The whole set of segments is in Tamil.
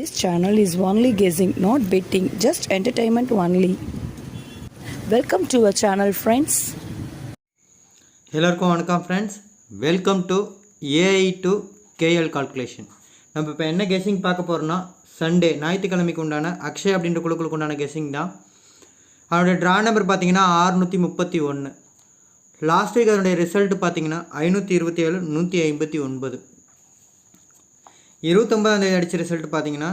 This channel is only guessing, not betting, just entertainment only. Welcome to our channel friends எல்லாருக்கும் வணக்கம் friends welcome to AI to KL calculation நம்ம இப்போ என்ன கெஸிங் பார்க்க போகிறோம்னா சண்டே ஞாயிற்றுக்கிழமைக்கு உண்டான அக்ஷய் அப்படின்ற குழுக்களுக்கு உண்டான கெஸிங் தான். அதனுடைய ட்ரா நம்பர் பார்த்தீங்கன்னா ஆறுநூற்றி முப்பத்தி ஒன்று லாஸ்ட் வீக் அதனுடைய ரிசல்ட் பார்த்தீங்கன்னா ஐநூற்றி இருபத்தி ஏழு நூற்றி ஐம்பத்தி ஒன்பது. இருபத்தொம்பதாந்தேதி அடித்த ரிசல்ட் பார்த்தீங்கன்னா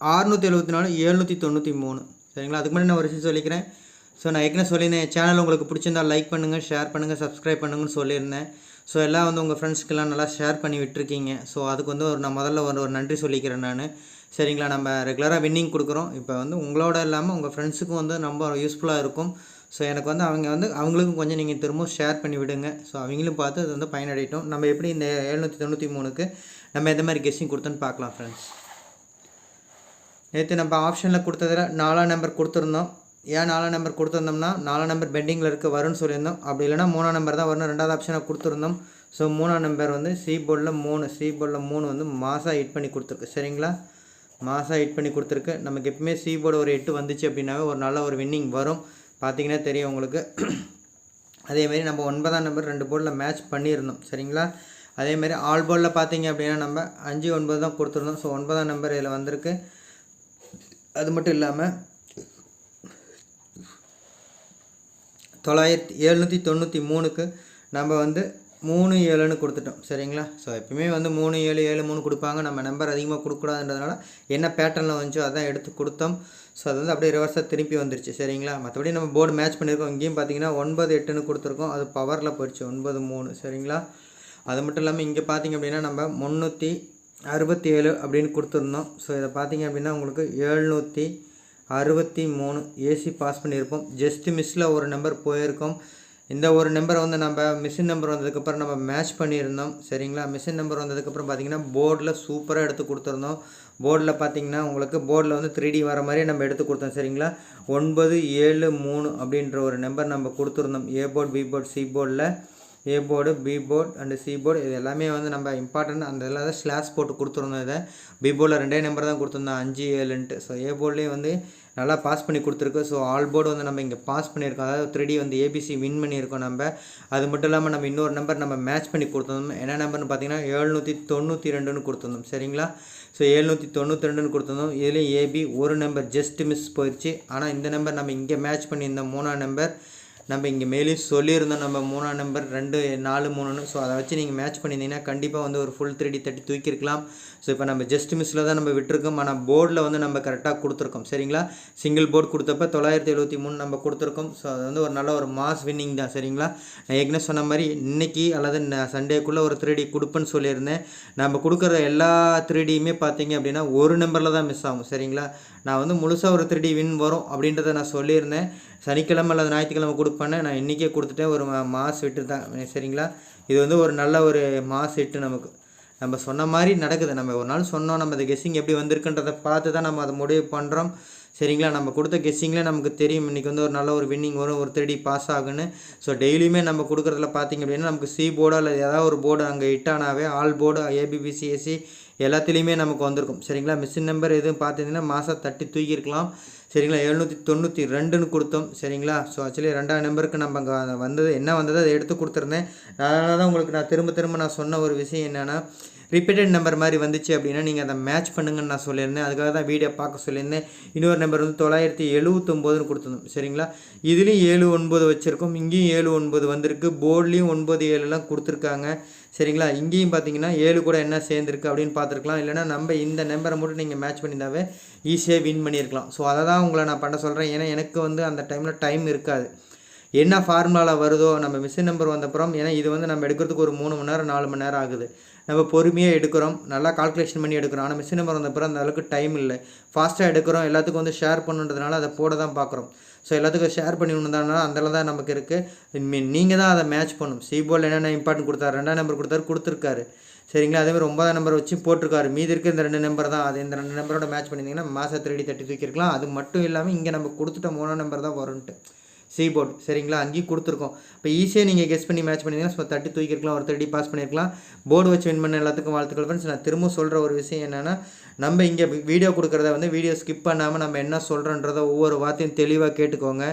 ஆறுநூற்றி எழுபத்தி நாலு எழுநூற்றி தொண்ணூற்றி மூணு. சரிங்களா? அதுக்கு முன்னாடி நான் ஒரு விஷயம் சொல்லிக்கிறேன். ஸோ நான் ஏற்கனவே சொல்லியிருந்தேன். சேனல் உங்களுக்கு பிடிச்சிருந்தா லைக் பண்ணுங்கள் ஷேர் பண்ணுங்கள் சப்ஸ்கிரைப் பண்ணுங்கன்னு சொல்லியிருந்தேன். ஸோ எல்லாம் வந்து உங்கள் ஃப்ரெண்ட்ஸ்க்கெல்லாம் நல்லா ஷேர் பண்ணி விட்டுருக்கீங்க. ஸோ அதுக்கு வந்து ஒரு நான் முதல்ல ஒரு ஒரு நன்றி சொல்லிக்கிறேன் நான். சரிங்களா? நம்ம ரெகுலராக வின்னிங் கொடுக்குறோம். இப்போ வந்து உங்களோட இல்லாமல் உங்கள் ஃப்ரெண்ட்ஸுக்கும் வந்து ரொம்ப யூஸ்ஃபுல்லாக இருக்கும். ஸோ எனக்கு வந்து அவங்க வந்து அவங்களுக்கும் கொஞ்சம் நீங்கள் திரும்ப ஷேர் பண்ணி விடுங்க. ஸோ அவங்களும் பார்த்து அது வந்து பயனடையட்டும். நம்ம எப்படி இந்த எழுநூற்றி தொண்ணூற்றி மூணுக்கு நம்ம எந்த மாதிரி கெஸ்ஸிங் கொடுத்தோன்னு பார்க்கலாம் ஃப்ரெண்ட்ஸ் நேற்று நம்ம ஆப்ஷனில் கொடுத்ததில் நாலாம் நம்பர் கொடுத்துருந்தோம். ஏன் நாலாம் நம்பர் கொடுத்துருந்தோம்னா நாலாம் நம்பர் பெண்டிங்கில் இருக்க வரும்னு சொல்லியிருந்தோம். அப்படி இல்லைனா மூணாம் நம்பர் தான் வரணும் ரெண்டாவது ஆப்ஷனை கொடுத்துருந்தோம். ஸோ மூணாம் நம்பர் வந்து சி போர்டில் மூணு சி போர்டில் மூணு வந்து மாசாக ஹிட் பண்ணி கொடுத்துருக்கு. சரிங்களா? மாசாக ஹிட் பண்ணி கொடுத்துருக்கு. நமக்கு எப்பவுமே சி போர்டு ஒரு எட்டு வந்துச்சு அப்படின்னாவே ஒரு நல்ல ஒரு வின்னிங் வரும். பார்த்தீங்கன்னா தெரியும் உங்களுக்கு. அதேமாரி நம்ம ஒன்பதாம் நம்பர் ரெண்டு போர்டில் மேட்ச் பண்ணியிருந்தோம். சரிங்களா? அதேமாரி ஆல் போர்டில் பார்த்தீங்க அப்படின்னா நம்ம அஞ்சு ஒன்பது தான் கொடுத்துருந்தோம். ஸோ ஒன்பதாம் நம்பர் இதில் வந்திருக்கு. அது மட்டும் இல்லாமல் தொள்ளாயிரத்தி எழுநூற்றி தொண்ணூற்றி மூணுக்கு நம்ம வந்து மூணு ஏழுன்னு கொடுத்துட்டோம். சரிங்களா? ஸோ எப்பயுமே வந்து மூணு ஏழு ஏழு மூணு கொடுப்பாங்க. நம்ம நம்பர் அதிகமாக கொடுக்கூடாதுன்றதுனால என்ன பேட்டர்னில் வந்துச்சோ அதான் எடுத்து கொடுத்தோம். ஸோ அது வந்து அப்படியே ரிவர்ஸாக திருப்பி வந்துருச்சு. சரிங்களா? மற்றபடி நம்ம போர்டு மேட்ச் பண்ணியிருக்கோம். இங்கேயும் பார்த்தீங்கன்னா ஒன்பது எட்டுன்னு கொடுத்துருக்கோம். அது பவரில் போயிடுச்சு. ஒன்பது மூணு. சரிங்களா? அது மட்டும் இல்லாமல் இங்கே பார்த்தீங்க அப்படின்னா நம்ம முந்நூற்றி அறுபத்தி ஏழு அப்படின்னு கொடுத்துருந்தோம். ஸோ இதை பார்த்தீங்க அப்படின்னா உங்களுக்கு எழுநூற்றி அறுபத்தி மூணு ஏசி பாஸ் பண்ணியிருப்போம். ஜஸ்ட் மிஸ்ஸில் ஒரு நம்பர் போயிருக்கோம். இந்த ஒரு நம்பரை வந்து நம்ம மிஷின் நம்பர் வந்ததுக்கப்புறம் நம்ம மேட்ச் பண்ணியிருந்தோம். சரிங்களா? மிஷின் நம்பர் வந்ததுக்கப்புறம் பார்த்தீங்கன்னா போர்டில் சூப்பராக எடுத்து கொடுத்துருந்தோம். போர்டில் பார்த்தீங்கன்னா உங்களுக்கு போர்டில் வந்து த்ரீ டி வர மாதிரி நம்ம எடுத்து கொடுத்தோம். சரிங்களா? ஒன்பது ஏழு மூணு அப்படின்ற ஒரு நம்பர் நம்ம கொடுத்துருந்தோம். A board B board C போர்டில் A board B board and C board இது எல்லாமே வந்து நம்ம இம்பார்ட்டன்ட் அந்த எல்லாம் ஸ்லாஷ் போட்டு கொடுத்துருந்தோம் இதை. பி போர்டில் ரெண்டே நம்பர் தான் கொடுத்துருந்தோம். அஞ்சு ஏழுன்ட்டு ஸோ ஏ போர்ட்லேயும் வந்து நல்லா பாஸ் பண்ணி கொடுத்துருக்கு. ஸோ ஆல் போர்டு வந்து நம்ம இங்கே பாஸ் பண்ணியிருக்கோம். அதாவது த்ரீ வந்து ஏபிசி வின் பண்ணியிருக்கோம் நம்ம. அது மட்டும் இல்லாமல் நம்ம இன்னொரு நம்பர் நம்ம மேட்ச் பண்ணி கொடுத்துருந்தோம். என்ன நம்பர்னு பார்த்தீங்கன்னா எழுநூற்றி தொண்ணூற்றி ரெண்டுன்னு கொடுத்துருந்தோம். சரிங்களா? ஸோ எழுநூற்றி தொண்ணூற்றி ரெண்டுன்னு கொடுத்துருந்தோம். இதுலேயும் ஏபி ஒரு நம்பர் ஜஸ்ட் மிஸ் போயிடுச்சு ஆனால் இந்த நம்பர் நம்ம இங்கே மேட்ச் பண்ணியிருந்தோம் மூணாம் நம்பர் நம்ம இங்கே மேலேயும் சொல்லியிருந்தோம் நம்ம மூணாம் நம்பர் ரெண்டு நாலு மூணுன்னு. ஸோ அதை வச்சு நீங்கள் மேட்ச் பண்ணியிருந்தீங்கன்னா கண்டிப்பாக வந்து ஒரு ஃபுல் த்ரீ டி தேர்ட்டி தூக்கியிருக்கலாம். ஸோ இப்போ நம்ம ஜஸ்ட் மிஸ்ஸில் தான் நம்ம விட்டுருக்கோம். ஆனால் போர்டில் வந்து நம்ம கரெக்டாக கொடுத்துருக்கோம். சரிங்களா? சிங்கிள் போர்டு கொடுத்தப்ப தொள்ளாயிரத்தி எழுபத்தி மூணு நம்ம கொடுத்துருக்கோம். ஸோ அது வந்து ஒரு நல்ல ஒரு மாஸ் வின்னிங் தான். சரிங்களா? நான் ஏற்கனவே சொன்ன மாதிரி இன்னைக்கு அல்லது சண்டேக்குள்ளே ஒரு த்ரீ டி கொடுப்பேன்னு சொல்லியிருந்தேன். நம்ம கொடுக்குற எல்லா த்ரீ டியுமே பார்த்தீங்க அப்படின்னா ஒரு நம்பரில் தான் மிஸ் ஆகும். சரிங்களா? நான் வந்து முழுசாக ஒரு த்ரீ டி வின் வரும் அப்படின்றத நான் சொல்லியிருந்தேன். சனிக்கிழமை அல்லது ஞாயிற்றுக்கிழமை கொடுப்பேன்னு நான் இன்றைக்கே கொடுத்துட்டேன். ஒரு மாஸ் விட்டு தான். சரிங்களா? இது வந்து ஒரு நல்ல ஒரு மாஸ் ஹிட்டு நமக்கு. நம்ம சொன்ன மாதிரி நடக்குது. நம்ம ஒரு நாள் சொன்னோம் நம்ம அந்த கெஸ்ஸிங் எப்படி வந்திருக்குன்றதை பார்த்து தான் நம்ம அதை முடிவு பண்ணுறோம் சரிங்களா? நம்ம கொடுத்த கெஸ்ஸிங்கில் நமக்கு தெரியும். இன்றைக்கி வந்து ஒரு நல்ல ஒரு வின்னிங் வரும் ஒரு த்ரீ பாஸ் ஆகுன்னு. ஸோ டெய்லியுமே நம்ம கொடுக்குறதுல பார்த்தீங்க அப்படின்னா நமக்கு சி போர்டோ இல்லை ஏதாவது ஒரு போர்டு அங்கே ஹிட்டானாவே ஆல் போர்டு ஏபிபிசிஎஸ்சி எல்லாத்துலேயுமே நமக்கு வந்திருக்கும். சரிங்களா? மிஷின் நம்பர் எதுவும் பார்த்தீங்கன்னா மாதம் தட்டி தூக்கியிருக்கலாம் சரிங்களா? எழுநூற்றி தொண்ணூற்றி ரெண்டுன்னு கொடுத்தோம். சரிங்களா? ஸோ ஆக்சுவலி ரெண்டாவது நம்பருக்கு நம்ம அங்கே வந்தது என்ன வந்ததோ அதை எடுத்து கொடுத்துருந்தேன். அதனால தான் உங்களுக்கு நான் திரும்ப திரும்ப நான் சொன்ன ஒரு விஷயம் என்னென்னா ரிப்பீட்டட் நம்பர் மாதிரி வந்துச்சு அப்படின்னா நீங்கள் அதை மேட்ச் பண்ணுங்கன்னு நான் சொல்லியிருந்தேன். அதுக்காக தான் வீடியோ பார்க்க சொல்லியிருந்தேன். இன்னொரு நம்பர் வந்து தொள்ளாயிரத்தி எழுபத்தொம்போதுன்னு கொடுத்துருந்தோம். சரிங்களா? இதுலேயும் ஏழு ஒன்பது வச்சுருக்கோம். இங்கேயும் ஏழு ஒன்பது வந்திருக்கு. போர்ட்லேயும் ஒன்பது ஏழுலாம் கொடுத்துருக்காங்க. சரிங்களா? இங்கேயும் பார்த்தீங்கன்னா ஏழு கூட என்ன சேர்ந்துருக்கு அப்படின்னு பார்த்துருக்கலாம். இல்லைனா நம்ம இந்த நம்பரை மட்டும் நீங்கள் மேட்ச் பண்ணியிருந்தாவே ஈஸியாக வின் பண்ணியிருக்கலாம். ஸோ அதை தான் உங்களை நான் பண்ண சொல்கிறேன் ஏன்னா எனக்கு வந்து அந்த டைமில் டைம் இருக்காது. என்ன ஃபார்முலாவில் வருதோ நம்ம மிஷின் நம்பர் வந்தப்புறம் ஏன்னா இது வந்து நம்ம எடுக்கிறதுக்கு ஒரு மூணு மணி நேரம் நாலு மணி நேரம் ஆகுது. நம்ம பொறுமையாக எடுக்கிறோம். நல்லா கால்குலேஷன் பண்ணி எடுக்கிறோம். ஆனால் மிஷின் நம்பர் அந்த அளவுக்கு டைம் இல்லை. ஃபாஸ்ட்டாக எடுக்கிறோம். எல்லாத்துக்கும் வந்து ஷேர் பண்ணுன்றதுனால அதை போட தான் பார்க்குறோம். ஸோ எல்லாத்துக்கும் ஷேர் பண்ணி விடணுன்றதுனால அந்த தான் நமக்கு இருக்குது நீங்கள் தான் அதை மேட்ச் பண்ணணும். சிபோல் என்னென்ன இம்பார்ட்டன்ட் கொடுத்தாரு? ரெண்டாம் நம்பர் கொடுத்தாரு கொடுத்துருக்காரு. சரிங்களா? அதேமாதிரி ஒன்பதாம் நம்பர் வச்சு போட்டிருக்காரு. மீதி இருக்க இந்த ரெண்டு நம்பர் தான். அது இந்த ரெண்டு நம்பரோட மேட்ச் பண்ணியிருந்தீங்கன்னா மாதம் திருடி தட்டி தூக்கியிருக்கலாம். அது மட்டும் இல்லாமல் இங்கே நம்ம கொடுத்துட்ட மூணாம் நம்பர் தான் வரும்ன்ட்டு. C board. சரிங்களா? அங்கேயும் கொடுத்துருக்கோம். இப்போ ஈஸியாக நீங்கள் கெஸ் பண்ணி மேட்ச் பண்ணிங்கன்னா ஸோ தட்டி தூக்கிருக்கலாம் ஒரு தேர்ட்டி பாஸ் பண்ணியிருக்கலாம். போர்டு வச்சு வின் பண்ண எல்லாத்துக்கும் வாழ்த்துக்கள் ஃப்ரெண்ட்ஸ் நான் திரும்ப சொல்கிற ஒரு விஷயம் என்னென்னா நம்ம இங்கே வீடியோ கொடுக்குறத வந்து வீடியோ ஸ்கிப் பண்ணாமல் நம்ம என்ன சொல்கிறோன்றத ஒவ்வொரு வார்த்தையும் தெளிவாக கேட்டுக்கோங்க.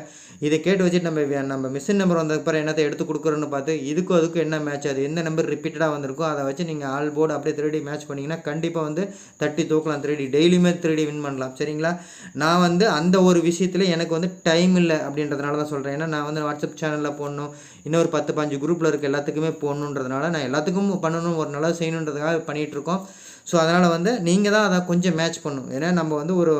இதை கேட்டு வச்சுட்டு நம்ம நம்ம மிஷின் நம்பர் வந்ததுக்கப்புறம் என்னத்தை எடுத்து கொடுக்குறோன்னு பார்த்து இதுக்கும் அதுக்கும் என்ன மேட்ச் அது எந்த நம்பர் ரிப்பீட்டடாக வந்திருக்கோ அதை வச்சு நீங்கள் ஆல் போர்டு அப்படியே திருடி மேட்ச் பண்ணிங்கன்னா கண்டிப்பாக வந்து தட்டி தூக்கலாம் திருடி டெய்லியுமே த்ரீடி வின் பண்ணலாம். சரிங்களா? நான் வந்து அந்த ஒரு விஷயத்தில் எனக்கு வந்து டைம் இல்லை அப்படின்றதுனால தான் சொல்கிறேன் ஏன்னா நான் வந்து வாட்ஸ்அப் சேனலில் போடணும். இன்னொரு பத்து பஞ்சு குரூப்பில் இருக்க எல்லாத்துக்குமே போடணுன்றதுனால நான் எல்லாத்துக்கும் பண்ணணும். ஒரு நல்லா செய்யணுன்றதுக்காக பண்ணிகிட்டு இருக்கோம். ஸோ அதனால் வந்து நீங்கள் தான் அதை கொஞ்சம் மேட்ச் பண்ணும் ஏன்னா நம்ம வந்து ஒரு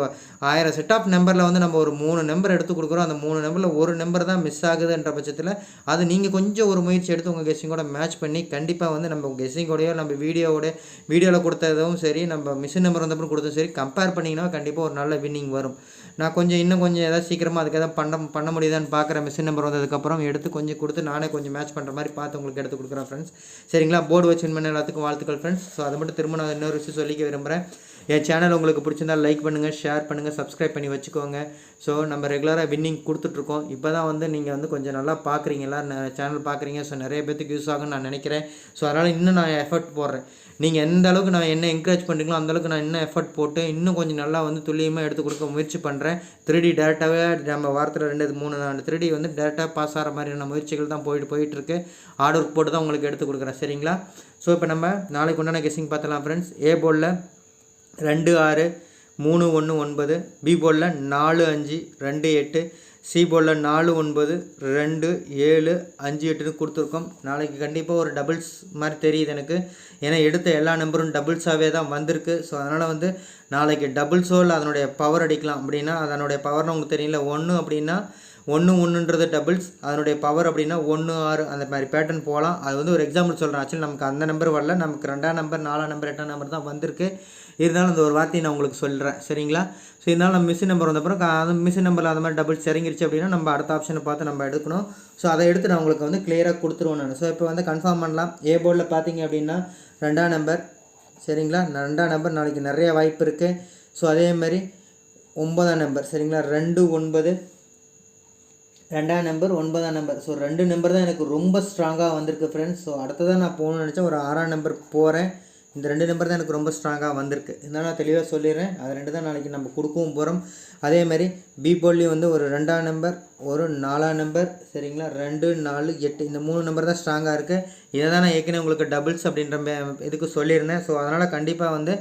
ஆயிரம் செட் ஆஃப் நம்பரில் வந்து நம்ம ஒரு மூணு நம்பர் எடுத்து கொடுக்குறோம். அந்த மூணு நம்பரில் ஒரு நம்பர் தான் மிஸ் ஆகுதுன்ற பட்சத்தில் அது நீங்கள் கொஞ்சம் ஒரு முயற்சி எடுத்து உங்கள் கெஸ்ஸிங்கோட மேட்ச் பண்ணி கண்டிப்பாக வந்து நம்ம கெஸ்ஸிங்கோடையோ நம்ம வீடியோவோட வீடியோவில் கொடுத்ததும் சரி நம்ம மிஷின் நம்பர் வந்தப்பறம் கொடுத்ததும் சரி கம்பேர் பண்ணிங்கன்னா கண்டிப்பாக ஒரு நல்ல வின்னிங் வரும். நான் கொஞ்சம் இன்னும் கொஞ்சம் ஏதாவது சீக்கிரமாக அதுக்கு எதாவது பண்ண பண்ண முடியுதான்னு பார்க்குறேன் மிஷின் நம்பர் வந்ததுக்கப்புறம் எடுத்து கொஞ்சம் கொடுத்து நானே கொஞ்சம் மேட்ச் பண்ணுற மாதிரி பார்த்து உங்களுக்கு எடுத்து கொடுக்குறேன் ஃப்ரெண்ட்ஸ் சரிங்களா? போர்டு வச்சு win பண்ண எல்லாத்துக்கும் வாழ்த்துக்கள் ஃப்ரெண்ட்ஸ் ஸோ அதை மட்டும் திரும்ப நான் இன்னொரு விஷயம் சொல்லிக்க விரும்புகிறேன் என் சேனல் உங்களுக்கு பிடிச்சிருந்தா லைக் பண்ணுங்கள் ஷேர் பண்ணுங்கள் சப்ஸ்கிரைப் பண்ணி வச்சுக்கோங்க. ஸோ நம்ம ரெகுலராக வின்னிங் கொடுத்துட்ருக்கோம். இப்போ தான் வந்து நீங்கள் வந்து கொஞ்சம் நல்லா பார்க்குறீங்க எல்லாரும் சேனல் பார்க்குறீங்க ஸோ நிறைய பேத்துக்கு யூஸ் ஆகும்னு நான் நினைக்கிறேன். ஸோ அதனால் இன்னும் நான் எஃபர்ட் போடுறேன். நீங்கள் எந்த அளவுக்கு நான் என்ன என்கரேஜ் பண்ணுறீங்களோ அந்த அளவுக்கு நான் இன்னும் எஃபர்ட் போட்டு இன்னும் கொஞ்சம் நல்லா வந்து துல்லியமாக எடுத்து கொடுக்க முயற்சி பண்ணுறேன் த்ரீடி டேரெக்டாகவே நம்ம வாரத்தில் ரெண்டு மூணு நாலு த்ரீடி வந்து டேரெக்டாக பாஸ் ஆகிற மாதிரியான முயற்சிகள் தான் போயிட்டு போயிட்டுருக்கு. ஆர்டர் ஒர்க் போட்டு தான் உங்களுக்கு எடுத்து கொடுக்குறேன். சரிங்களா? ஸோ இப்போ நம்ம நாளைக்கு உண்டான கெஸ்ஸிங் பார்த்தலாம் ஃப்ரெண்ட்ஸ் ஏ போர்டில் ரெண்டு ஆறு மூணு ஒன்று ஒன்பது பி போலில் நாலு அஞ்சு ரெண்டு எட்டு சி போலில் நாலு ஒன்பது ரெண்டு ஏழு அஞ்சு எட்டுன்னு கொடுத்துருக்கோம். நாளைக்கு கண்டிப்பாக ஒரு டபுள்ஸ் மாதிரி தெரியுது எனக்கு. ஏன்னா எடுத்த எல்லா நம்பரும் டபுள்ஸாகவே தான் வந்திருக்கு. ஸோ அதனால் வந்து நாளைக்கு டபுள்ஸோ இல்லை அதனுடைய பவர் அடிக்கலாம் அப்படின்னா அதனுடைய பவர்னு உங்களுக்கு தெரியல ஒன்று அப்படின்னா ஒன்று ஒன்றுன்றது டபுள்ஸ். அதனுடைய பவர் அப்படின்னா ஒன்று ஆறு அந்த மாதிரி பேட்டர்ன் போகலாம். அது வந்து ஒரு எக்ஸாம்பிள் சொல்கிறேன் ஆக்சுவலி நமக்கு அந்த நம்பர் வரல. நமக்கு ரெண்டாம் நம்பர் நாலாம் நம்பர் எட்டாம் நம்பர் தான் வந்திருக்கு. இருந்தாலும் அந்த ஒரு வார்த்தையை நான் உங்களுக்கு சொல்கிறேன் சரிங்களா? ஸோ இருந்தாலும் நம்ம மிஷின் நம்பர் வந்தப்பறம் அது அந்த மிஷின் நம்பரில் அந்த மாதிரி டபுள் சரிங்கிருச்சு அப்படின்னா நம்ம அடுத்த ஆப்ஷனை பார்த்து நம்ம எடுக்கணும். ஸோ அதை எடுத்து நான் உங்களுக்கு வந்து கிளியராக கொடுத்துருவோம் நான். ஸோ இப்போ வந்து கன்ஃபார்ம் பண்ணலாம். ஏ போர்டில் பார்த்தீங்க அப்படின்னா ரெண்டாம் நம்பர் சரிங்களா? ரெண்டாம் நம்பர் நாளைக்கு நிறைய வாய்ப்பு இருக்குது ஸோ அதே மாதிரி ஒன்பதாம் நம்பர் சரிங்களா? ரெண்டு ஒன்பது. ரெண்டாம் நம்பர் ஒன்பதாம் நம்பர் ஸோ ரெண்டு நம்பர் தான் எனக்கு ரொம்ப ஸ்ட்ராங்காக வந்திருக்கு ஃப்ரெண்ட்ஸ் ஸோ அடுத்ததான் நான் போகணும்னு நினச்சேன் ஒரு ஆறாம் நம்பர் போகிறேன் இந்த ரெண்டு நம்பர் தான் எனக்கு ரொம்ப ஸ்ட்ராங்காக வந்திருக்கு. இதனால் நான் தெளிவாக சொல்லிடுறேன். அது ரெண்டு தான் நாளைக்கு நம்ம கொடுக்கவும் போகிறோம் அதேமாதிரி பி வந்து ஒரு ரெண்டாம் நம்பர் ஒரு நாலாம் நம்பர் சரிங்களா? ரெண்டு நாலு எட்டு இந்த மூணு நம்பர் தான் ஸ்ட்ராங்காக இருக்குது இதை தான் நான் ஏற்கனவே உங்களுக்கு டபுள்ஸ் அப்படின்ற இதுக்கு சொல்லியிருந்தேன். ஸோ அதனால் கண்டிப்பாக வந்து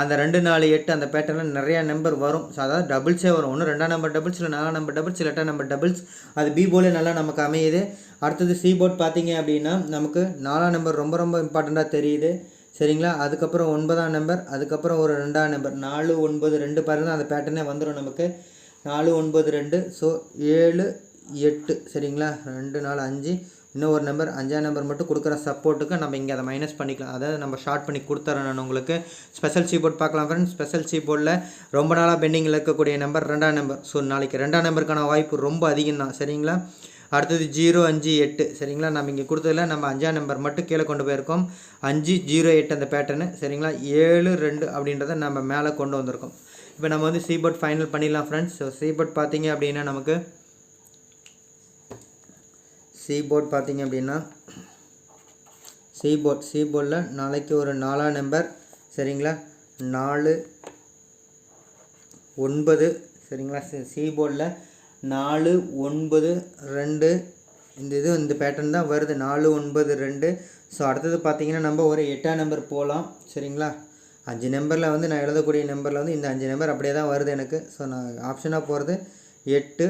அந்த ரெண்டு நாலு எட்டு அந்த பேட்டர்னில் நிறையா நம்பர் வரும். ஸோ அதாவது டபுள்ஸே வரும். ஒன்று ரெண்டாம் நம்பர் டபுள்ஸ் இல்லை நாலாம் நம்பர் டபுள்ஸ் இல்லை எட்டாம் நம்பர் டபுள்ஸ் அது பி போலே நல்லா நமக்கு அமையுது. அடுத்தது சி போர்ட் பார்த்தீங்க அப்படின்னா நமக்கு நாலாம் நம்பர் ரொம்ப ரொம்ப இம்பார்ட்டண்ட்டாக தெரியுது. சரிங்களா? அதுக்கப்புறம் ஒன்பதாம் நம்பர் அதுக்கப்புறம் ஒரு ரெண்டாம் நம்பர். நாலு ஒன்பது ரெண்டு பாருங்கள் அந்த பேட்டர்னே வந்துடும் நமக்கு. நாலு ஒன்பது ரெண்டு. ஸோ ஏழு எட்டு. சரிங்களா? ரெண்டு நாலு அஞ்சு. இன்னும் ஒரு நம்பர். அஞ்சாம் நம்பர் மட்டும் கொடுக்குற சப்போர்ட்டுக்கு நம்ம இங்கே அதை மைனஸ் பண்ணிக்கலாம். அதாவது நம்ம ஷார்ட் பண்ணி கொடுத்துறேன் நான் உங்களுக்கு. ஸ்பெஷல் சீபோர்ட் பார்க்கலாம் ஃப்ரெண்ட்ஸ் ஸ்பெஷல் சீபோர்டில் ரொம்ப நாளாக பெண்டிங்கில் இருக்கக்கூடிய நம்பர் ரெண்டாம் நம்பர். ஸோ நாளைக்கு ரெண்டாம் நம்பருக்கான வாய்ப்பு ரொம்ப அதிகம் தான் சரிங்களா? அடுத்தது ஜீரோ அஞ்சு எட்டு. சரிங்களா? நம்ம இங்கே கொடுத்ததில் நம்ம அஞ்சாம் நம்பர் மட்டும் கீழே கொண்டு போயிருக்கோம். அஞ்சு ஜீரோ எட்டு அந்த பேட்டர்னு சரிங்களா? ஏழு ரெண்டு அப்படின்றத நம்ம மேலே கொண்டு வந்திருக்கோம். இப்போ நம்ம வந்து சீபோர்ட் ஃபைனல் பண்ணிடலாம் ஃப்ரெண்ட்ஸ் ஸோ சீபோர்ட் பார்த்தீங்க அப்படின்னா நமக்கு சீபோர்ட் பார்த்தீங்க அப்படின்னா சீபோர்ட் போர்ட் நாளைக்கு ஒரு நாலாம் நம்பர் சரிங்களா? நாலு ஒன்பது சரிங்களா? சீபோர்டில் நாலு ஒன்பது ரெண்டு. இந்த இது இந்த பேட்டர்ன் தான் வருது. நாலு ஒன்பது ரெண்டு. ஸோ அடுத்தது பார்த்தீங்கன்னா நம்ம ஒரு எட்டாம் நம்பர் போகலாம் சரிங்களா? அஞ்சு நம்பரில் வந்து நான் எழுதக்கூடிய நம்பரில் வந்து இந்த அஞ்சு நம்பர் அப்படியே தான் வருது எனக்கு. ஸோ நான் ஆப்ஷனாக போகிறது எட்டு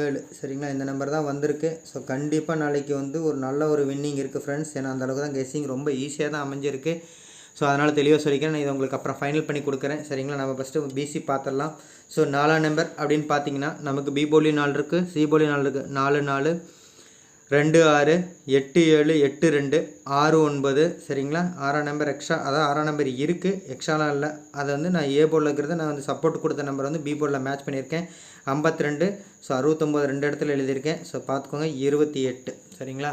ஏழு. சரிங்களா? இந்த நம்பர் தான் வந்திருக்கு. ஸோ கண்டிப்பாக நாளைக்கு வந்து ஒரு நல்ல ஒரு வின்னிங் இருக்குது ஃப்ரெண்ட்ஸ் ஏன்னா அந்தளவுக்கு தான் கெஸ்ஸிங் ரொம்ப ஈஸியாக தான் அமைஞ்சிருக்கு. ஸோ அதனால் தெளிவாக சொல்லிக்கிறேன். நான் இதை உங்களுக்கு அப்புறம் ஃபைனல் பண்ணி கொடுக்குறேன். சரிங்களா? நம்ம ஃபஸ்ட்டு பிசி பார்த்துடலாம். ஸோ நாலாம் நம்பர் அப்படின்னு பார்த்தீங்கன்னா நமக்கு பி போலி நாள் இருக்குது சி போலி நாள் இருக்குது நாலு நாலு ரெண்டு ஆறு எட்டு ஏழு எட்டு ரெண்டு ஆறு ஒன்பது. சரிங்களா? ஆறாம் நம்பர் எக்ஸ்ட்ரா அதான் ஆறாம் நம்பர் இருக்குது எக்ஸ்ட்ராலாம் இல்லை. அதை வந்து நான் ஏ போர்டில் இருக்கிறத நான் வந்து சப்போர்ட் கொடுத்த நம்பர் வந்து பி போர்டில் மேட்ச் பண்ணியிருக்கேன். ஐம்பத்தி ரெண்டு ஸோ அறுபத்தொம்போது ரெண்டு இடத்துல எழுதியிருக்கேன். ஸோ பார்த்துக்கோங்க இருபத்தி எட்டு. சரிங்களா?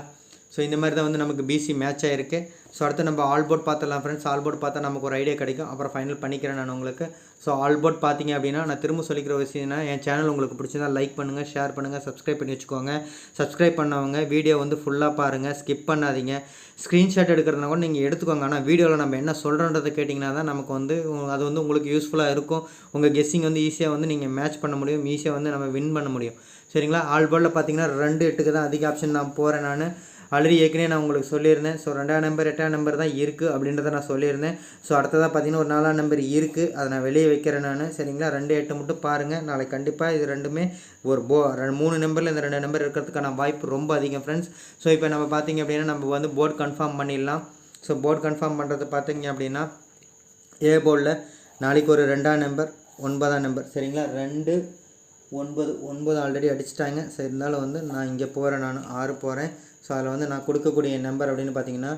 ஸோ இந்த மாதிரி தான் வந்து நமக்கு பிசி மேட்ச் ஆகிருக்கு ஸோ அடுத்து நம்ம ஆல் போர்ட் பார்த்துடலாம் ஃப்ரெண்ட்ஸ் ஆல் போர்ட் பார்த்தா நமக்கு ஒரு ஐடியா கிடைக்கும். அப்புறம் ஃபைனல் பண்ணிக்கிறேன் நான் உங்களுக்கு. ஸோ ஆல் போர்ட் பார்த்தீங்க அப்படின்னா நான் திரும்ப சொல்லிக்கிற விஷயம்னா என் சேனல் உங்களுக்கு பிடிச்சதா லைக் பண்ணுங்கள் ஷேர் பண்ணுங்கள் சப்ஸ்கிரைப் பண்ணி வச்சுக்கோங்க. சப்ஸ்கிரைப் பண்ணவங்க வீடியோ வந்து ஃபுல்லாக பாருங்கள் ஸ்கிப் பண்ணாதீங்க. ஸ்க்ரீன்ஷாட் எடுக்கிறதுனா கூட நீங்கள் எடுத்துக்கோங்க. ஆனால் வீடியோவில் நம்ம என்ன சொல்கிறோன்றதை கேட்டிங்கன்னா தான் நமக்கு வந்து உ- அது வந்து உங்களுக்கு யூஸ்ஃபுல்லாக இருக்கும். உங்கள் கெஸ்ஸிங் வந்து ஈஸியாக வந்து நீங்கள் மேட்ச் பண்ண முடியும். ஈஸியாக வந்து நம்ம வின் பண்ண முடியும். சரிங்களா? ஆல் போர்டில் பார்த்தீங்கன்னா ரெண்டு எட்டுக்கு தான் அதிக ஆப்ஷன் நான் போகிறேன் நான். ஆல்ரெடி ஏற்கனவே நான் உங்களுக்கு சொல்லியிருந்தேன். ஸோ ரெண்டாம் நம்பர் எட்டாம் நம்பர் தான் இருக்குது அப்படின்றத நான் சொல்லியிருந்தேன். ஸோ அடுத்ததாக பார்த்தீங்கன்னா ஒரு நாலாம் நம்பர் இருக்குது அதை நான் வெளியே வைக்கிறேன் நான். சரிங்களா? ரெண்டு எட்டு மட்டும் பாருங்கள் நாளைக்கு கண்டிப்பாக இது ரெண்டுமே ஒரு போ ரெண்டு மூணு நம்பரில் இந்த ரெண்டு நம்பர் இருக்கிறதுக்கான வாய்ப்பு ரொம்ப அதிகம் ஃப்ரெண்ட்ஸ் ஸோ இப்போ நம்ம பார்த்தீங்க அப்படின்னா நம்ம வந்து போர்டு கன்ஃபார்ம் பண்ணிடலாம். ஸோ போர்டு கன்ஃபார்ம் பண்ணுறது பார்த்தீங்க அப்படின்னா ஏ போர்டில் நாளைக்கு ஒரு ரெண்டாம் நம்பர் ஒன்பதாம் நம்பர் சரிங்களா? ரெண்டு ஒன்பது ஒன்பது ஆல்ரெடி அடிச்சிட்டாங்க. ஸோ இருந்தாலும் வந்து நான் இங்கே போகிறேன் நான் ஆறு போகிறேன் ஸோ அதில் வந்து நான் கொடுக்கக்கூடிய நம்பர் அப்படின்னு பார்த்தீங்கன்னா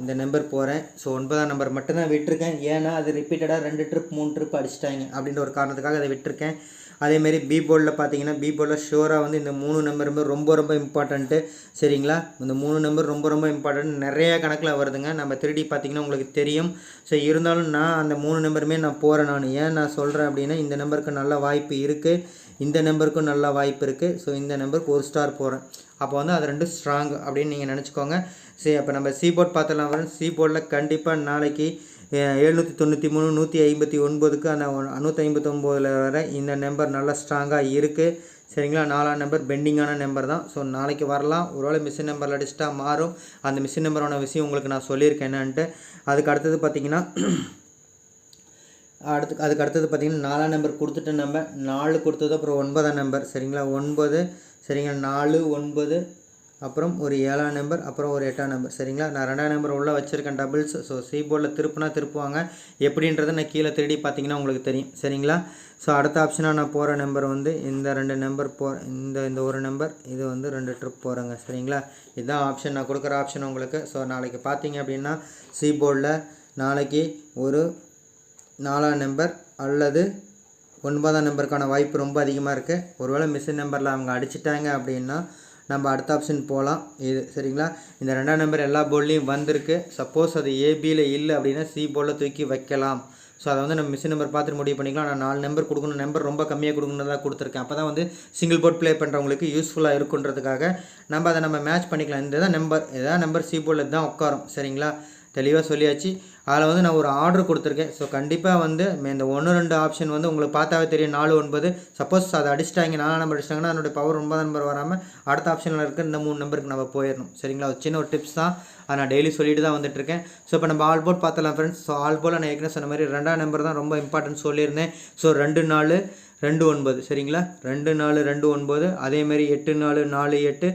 இந்த நம்பர் போகிறேன் ஸோ ஒன்பதாம் நம்பர் மட்டும்தான் விட்டிருக்கேன். ஏன்னா அது ரிப்பீட்டடாக ரெண்டு ட்ரிப் மூணு ட்ரிப் அடிச்சிட்டாங்க அப்படின்ற ஒரு காரணத்துக்காக அதை விட்டுருக்கேன். அதேமாரி பி போர்டில் பார்த்தீங்கன்னா பி போர்டில் ஷோராக வந்து இந்த மூணு நம்பருமே ரொம்ப ரொம்ப இம்பார்ட்டண்ட்டு சரிங்களா? இந்த மூணு நம்பர் ரொம்ப ரொம்ப இம்பார்ட்டன்ட் நிறைய கணக்கில் வருதுங்க. நம்ம திருடி பார்த்தீங்கன்னா உங்களுக்கு தெரியும். ஸோ இருந்தாலும் நான் அந்த மூணு நம்பருமே நான் போகிறேன் நான். ஏன் நான் சொல்கிறேன் அப்படின்னா இந்த நம்பருக்கு நல்ல வாய்ப்பு இருக்குது இந்த நம்பருக்கும் நல்ல வாய்ப்பு இருக்குது ஸோ இந்த நம்பருக்கு ஒரு ஸ்டார் போகிறேன் அப்போ வந்து அது ரெண்டும் ஸ்ட்ராங் அப்படின்னு நீங்கள் நினச்சிக்கோங்க. சரி அப்போ நம்ம சி போர்ட் பார்த்துலாம் வரும் சி போர்டில் கண்டிப்பாக நாளைக்கு எழுநூற்றி தொண்ணூற்றி மூணு நூற்றி ஐம்பத்தி ஒன்பதுக்கு அந்த நூற்றி ஐம்பத்தொம்போதில் வர இந்த நம்பர் நல்லா ஸ்ட்ராங்காக இருக்குது சரிங்களா? நாலாம் நம்பர் பெண்டிங்கான நம்பர் தான். ஸோ நாளைக்கு வரலாம். ஒருவேளை மிஷின் நம்பரில் அடிச்சிட்டா மாறும். அந்த மிஷின் நம்பரான விஷயம் உங்களுக்கு நான் சொல்லியிருக்கேன் என்னன்ட்டு. அதுக்கு அடுத்தது பார்த்தீங்கன்னா அடுத்து அதுக்கு அடுத்தது பார்த்தீங்கன்னா நாலாம் நம்பர் கொடுத்துட்ட நம்ம நாலு கொடுத்தது அப்புறம் ஒன்பதாம் நம்பர். சரிங்களா? ஒன்பது சரிங்களா? நாலு ஒன்பது அப்புறம் ஒரு ஏழாம் நம்பர் அப்புறம் ஒரு எட்டாம் நம்பர் சரிங்களா? நான் ரெண்டாம் நம்பர் உள்ளே வச்சுருக்கேன் டபுள்ஸ் ஸோ சி போர்டில் திருப்புனா திருப்புவாங்க. எப்படின்றத நான் கீழே திருடி பார்த்தீங்கன்னா உங்களுக்கு தெரியும். சரிங்களா? ஸோ அடுத்த ஆப்ஷனாக நான் போகிற நம்பர் வந்து இந்த ரெண்டு நம்பர் போ இந்த இந்த ஒரு நம்பர் இது வந்து ரெண்டு ட்ரிப் போகிறேங்க சரிங்களா? இதுதான் ஆப்ஷன் நான் கொடுக்குற ஆப்ஷன் உங்களுக்கு. ஸோ நாளைக்கு பார்த்தீங்க அப்படின்னா சி போர்டில் நாளைக்கு ஒரு நாலாம் நம்பர் அல்லது ஒன்பதாம் நம்பருக்கான வாய்ப்பு ரொம்ப அதிகமாக இருக்குது ஒருவேளை மிஷின் நம்பரில் அவங்க அடிச்சிட்டாங்க அப்படின்னா நம்ம அடுத்த ஆப்ஷன் போகலாம் இது சரிங்களா? இந்த ரெண்டாம் நம்பர் எல்லா போர்ட்லேயும் வந்திருக்கு. சப்போஸ் அது ஏபியில் இல்லை அப்படின்னா சி போர்டில் தூக்கி வைக்கலாம். ஸோ அதை வந்து நம்ம மிஷின் நம்பர் பார்த்துட்டு முடிவு பண்ணிக்கலாம். நான் நாலு நம்பர் கொடுக்கணும். நம்பர் ரொம்ப கம்மியாக கொடுக்கணுன்றதாக கொடுத்துருக்கேன். அப்போ தான் வந்து சிங்கிள் போர்ட் ப்ளே பண்ணுறவங்களுக்கு யூஸ்ஃபுல்லாக இருக்குன்றதுக்காக நம்ம அதை நம்ம மேட்ச் பண்ணிக்கலாம். இந்த தான் நம்பர் இதான் நம்பர் சி போர்டில் தான் உட்காரும். சரிங்களா? தெளிவாக சொல்லியாச்சு. அதில் வந்து நான் ஒரு ஆர்டர் கொடுத்துருக்கேன். ஸோ கண்டிப்பாக வந்து இந்த ஒன்று ரெண்டு ஆப்ஷன் வந்து உங்களுக்கு பார்த்தாவே தெரியும். நாலு ஒன்பது. சப்போஸ் அதை அடிச்சிட்டாங்க நாலு நம்பர் அடிச்சிட்டாங்கன்னா அதனுடைய பவர் ஒன்பதாம் நம்பர் வராமல் அடுத்த ஆப்ஷனில் இருக்க இந்த மூணு நம்பருக்கு நம்ம போயிடணும். சரிங்களா? ஒரு சின்ன ஒரு டிப்ஸ் தான். அதை நான் டெய்லி சொல்லிட்டு தான் வந்துட்டுருக்கேன். ஸோ இப்போ நம்ம ஆல் போர்ட் பார்த்தலாம் ஃப்ரெண்ட்ஸ் ஸோ ஆல் போர்டில் நான் ஏற்கனவே சொன்ன மாதிரி ரெண்டாம் நம்பர் தான் ரொம்ப இம்பார்ட்டன்ட் சொல்லியிருந்தேன். ஸோ ரெண்டு நாள் ரெண்டு ஒன்பது சரிங்களா? ரெண்டு நாலு ரெண்டு ஒன்பது அதேமாரி எட்டு நாலு நாலு எட்டு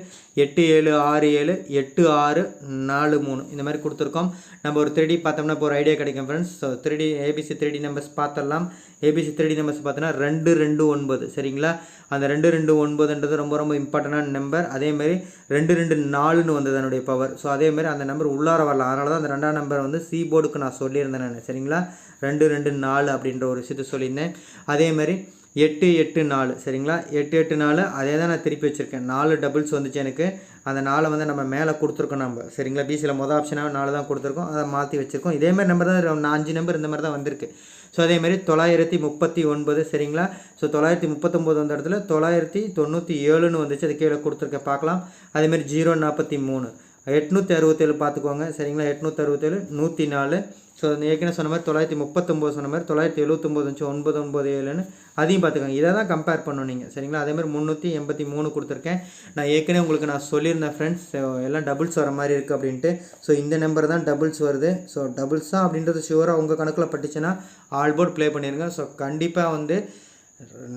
எட்டு ஏழு ஆறு ஏழு எட்டு ஆறு நாலு மூணு. இந்த மாதிரி கொடுத்துருக்கோம். நம்ம ஒரு த்ரீடி பார்த்தோம்னா இப்போ ஒரு ஐடியா கிடைக்கும் friends so three D ABC three D numbers பார்த்தரலாம் ABC three D numbers பார்த்தோன்னா ரெண்டு ரெண்டு ஒன்பது சரிங்களா? அந்த ரெண்டு ரெண்டு ஒன்பதுன்றது ரொம்ப ரொம்ப இம்பார்ட்டண்டான நம்பர் அதேமாரி ரெண்டு ரெண்டு நாலுன்னு வந்தது அதனுடைய பவர் ஸோ அதேமாரி அந்த நம்பர் உள்ளார வரலாம். அதனால தான் அந்த ரெண்டாம் நம்பர் வந்து சி போர்டுக்கு நான் சொல்லியிருந்தேன் நான் சரிங்களா? ரெண்டு ரெண்டு நாலு அப்படின்ற ஒரு விஷயத்தை சொல்லியிருந்தேன். அதேமாதிரி எட்டு எட்டு நாலு. சரிங்களா? எட்டு எட்டு நாலு. அதே தான் நான் திருப்பி வச்சுருக்கேன். நாலு டபுள்ஸ் வந்துச்சு எனக்கு. அந்த நாளை வந்து நம்ம மேலே கொடுத்துருக்கோம் நம்ம. சரிங்களா? பிசியில் மொதல் ஆப்ஷனாக நாலு தான் கொடுத்துருக்கோம். அதை மாற்றி வச்சுருக்கோம். இதேமாதிரி நம்பர் தான் அஞ்சு நம்பர் இந்த மாதிரி தான் வந்திருக்கு. ஸோ அதேமாரி தொள்ளாயிரத்தி முப்பத்தி ஒன்பது சரிங்களா? ஸோ தொள்ளாயிரத்தி முப்பத்தொம்போது வந்த இடத்துல தொள்ளாயிரத்தி தொண்ணூற்றி ஏழுன்னு வந்துச்சு. அது கீழே கொடுத்துருக்கேன். பார்க்கலாம். அதேமாரி ஜீரோ நாற்பத்தி மூணு. எட்நூற்றி அறுபத்தேழு பார்த்துக்கோங்க. சரிங்களா? எட்நூற்றி அறுபத்தேழு நூற்றி நாலு. ஸோ ஏற்கனவே சொன்ன மாதிரி தொள்ளாயிரத்தி முப்பத்தொம்போது சொன்ன மாதிரி தொள்ளாயிரத்தி எழுபத்தொம்போது வந்துச்சு ஒன்பது ஒன்பது ஏழுன்னு அதையும் பார்த்துக்கோங்க. இதை தான் கம்பேர் பண்ணணும் நீங்கள் சரிங்களா? அதே மாதிரி முந்நூற்றி எண்பத்தி மூணு கொடுத்துருக்கேன். நான் ஏற்கனவே உங்களுக்கு நான் சொல்லியிருந்தேன் ஃப்ரெண்ட்ஸ் எல்லாம் டபுள்ஸ் வர மாதிரி இருக்குது அப்படின்ட்டு. ஸோ இந்த நம்பர் தான் டபுள்ஸ் வருது. ஸோ டபுள்ஸ் தான் அப்படின்றது ஷுவராக உங்கள் கணக்கில் பட்டுச்சுன்னா ஆல் போர்ட் ப்ளே பண்ணிடுங்க ஸோ கண்டிப்பாக வந்து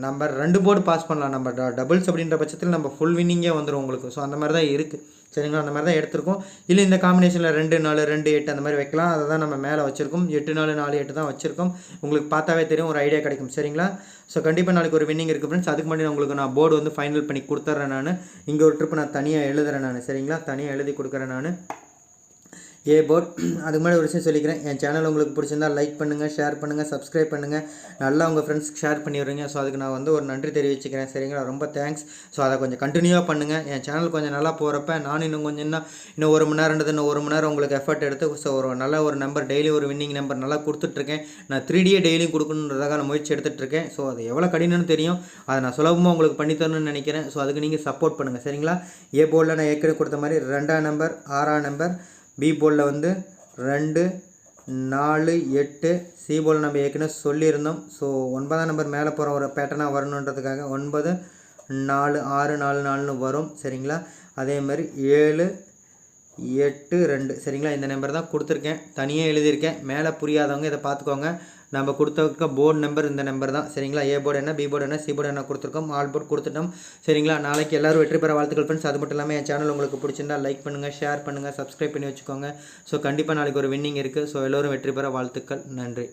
நம்ம ரெண்டு போர்டு பாஸ் பண்ணலாம். நம்ம டபுள்ஸ் அப்படின்ற பட்சத்தில் நம்ம ஃபுல் வின்னிங்கே வந்துடும் உங்களுக்கு. ஸோ அந்த மாதிரி தான் இருக்குது சரிங்களா? அந்த மாதிரி தான் எடுத்திருக்கோம். இல்லை இந்த காம்பினேஷனில் ரெண்டு நாலு ரெண்டு எட்டு அந்த மாதிரி வைக்கலாம். அதை தான் நம்ம மேலே வச்சுருக்கோம். எட்டு நாலு நாலு எட்டு தான் வச்சுருக்கோம். உங்களுக்கு பார்த்தாவே தெரியும் ஒரு ஐடியா கிடைக்கும். சரிங்களா? ஸோ கண்டிப்பாக நாளைக்கு ஒரு வின்னிங் இருக்குது ஃப்ரெண்ட்ஸ் அதுக்கு முன்னாடி உங்களுக்கு நான் போர்டு வந்து ஃபைனல் பண்ணி கொடுத்துட்றேன் நான். இங்கே ஒரு ட்ரிப் நான் தனியாக எழுதுறேன் நான். சரிங்களா? தனியாக எழுதி கொடுக்குறேன் நான். ஏ போர்ட் அதுக்கு முன்னாடி ஒரு விஷயம் சொல்லிக்கிறேன். என் சேனல் உங்களுக்கு பிடிச்சிருந்தா லைக் பண்ணுங்கள் ஷேர் பண்ணுங்கள் சப்ஸ்கிரைப் பண்ணுங்கள் நல்லா உங்கள் ஃப்ரெண்ட்ஸ்க்கு ஷேர் பண்ணிடுறீங்க ஸோ அதுக்கு நான் வந்து ஒரு நன்றி தெரிவிச்சுக்கிறேன். சரிங்களா? ரொம்ப தேங்க்ஸ் ஸோ அதை கொஞ்சம் கண்டினியூவாக பண்ணுங்கள் என் சேனல் கொஞ்சம் நல்லா போகிறப்ப நானும் இன்னும் கொஞ்சம் இன்னும் இன்னும் ஒரு மணி நேரம்ன்றது இன்னும் ஒரு மணி நேரம் உங்களுக்கு எஃபர்ட் எடுத்து ஸோ ஒரு நல்ல ஒரு நம்பர் டெய்லி ஒரு வின்னிங் நம்பர் நல்லா கொடுத்துட்ருக்கேன். நான் த்ரீ டியே டெய்லியும் கொடுக்கணுன்றதாக நான் முயற்சி எடுத்துகிட்ருக்கேன் ஸோ அது எவ்வளோ கடினம்னு தெரியும். அதை நான் சுலபமாக உங்களுக்கு பண்ணித்தரணும்னு நினைக்கிறேன். ஸோ அதுக்கு நீங்கள் சப்போர்ட் பண்ணுங்கள் சரிங்களா? ஏ போர்டில் நான் ஏற்கனவே கொடுத்த மாதிரி ரெண்டாம் நம்பர் ஆறாம் நம்பர் பி போலில் வந்து ரெண்டு நாலு எட்டு சி போல் நம்ம ஏற்கனவே சொல்லியிருந்தோம். ஸோ ஒன்பதாம் நம்பர் மேலே போகிற ஒரு பேட்டர்னாக வரணுன்றதுக்காக ஒன்பது நாலு ஆறு நாலு நாலுன்னு வரும். சரிங்களா? அதே மாதிரி ஏழு எட்டு ரெண்டு. சரிங்களா? இந்த நம்பர் தான் கொடுத்துருக்கேன். தனியாக எழுதியிருக்கேன். மேலே புரியாதவங்க இதை பார்த்துக்கோங்க. நம்ம கொடுத்துருக்க போர்டு நம்பர் இந்த நம்பர் தான். சரிங்களா? ஏ போர்டு என்ன பி போர்டு என்ன சி போர்டு என்ன கொடுத்துருக்கோம்? ஆல் போர்டு கொடுத்துட்டோம். சரிங்களா? நாளைக்கு எல்லாரும் வெற்றி பெற வாழ்த்துக்கள் ஃப்ரெண்ட்ஸ் அது மட்டும் இல்லாமல் என் சேனல் உங்களுக்கு பிடிச்சிருந்தா லைக் பண்ணுங்கள் ஷேர் பண்ணுங்கள் சப்ஸ்கிரைப் பண்ணி வச்சுக்கோங்க. ஸோ கண்டிப்பாக நாளைக்கு ஒரு வின்னிங் இருக்குது ஸோ எல்லோரும் வெற்றி பெற வாழ்த்துக்கள். நன்றி.